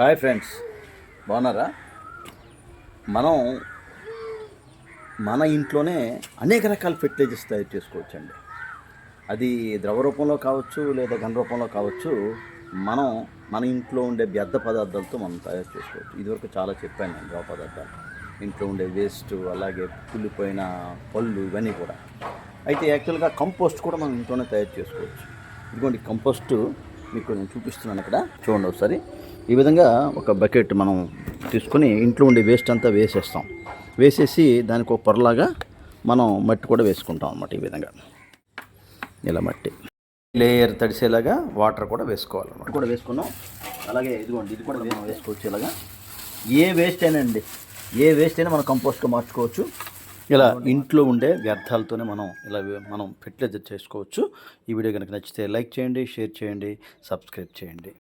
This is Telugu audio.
Hi friends. బాగున్నారా? మనం మన ఇంట్లోనే అనేక రకాల ఫెర్టిలైజర్స్ తయారు చేసుకోవచ్చండి. అది ద్రవ రూపంలో కావచ్చు లేదా ఘన రూపంలో కావచ్చు మనం మన ఇంట్లో ఉండే వ్యర్థ పదార్థాలతో మనం తయారు చేసుకోవచ్చు. ఇదివరకు చాలా చెప్పాను నేను ద్రవ పదార్థాలు. ఇంట్లో ఉండే వేస్ట్ అలాగే కుళ్ళిపోయిన పళ్ళు ఇవన్నీ కూడా. అయితే యాక్చువల్గా కంపోస్ట్ కూడా మనం ఇంట్లోనే తయారు చేసుకోవచ్చు. ఇదిగోండి కంపోస్ట్ మీకు నేను చూపిస్తున్నాను ఇక్కడ. చూడండి ఒకసారి. ఈ విధంగా ఒక బకెట్ మనం తీసుకొని ఇంట్లో ఉండే వేస్ట్ అంతా వేసేస్తాం. వేసేసి దానికి ఒక పొరలాగా మనం మట్టి కూడా వేసుకుంటాం అన్నమాట ఈ విధంగా. ఇలా మట్టి. లేయర్ తడిసేలాగా వాటర్ కూడా వేసుకోవాలన్నమాట కూడా వేసుకున్నాం. అలాగే ఇదిగోండి ఇది కూడా మనం వేసుకోవచ్చు ఇలాగా ఏ వేస్ట్ అయినా అండి ఏ వేస్ట్ అయినా మనం కంపోస్ట్గా మార్చుకోవచ్చు. ఇలా ఇంట్లో ఉండే వ్యర్థాలతోనే మనం ఇలా మనం ఫెర్టిలైజర్ చేసుకోవచ్చు. ఈ వీడియో కనుక నచ్చితే లైక్ చేయండి షేర్ చేయండి సబ్స్క్రైబ్ చేయండి.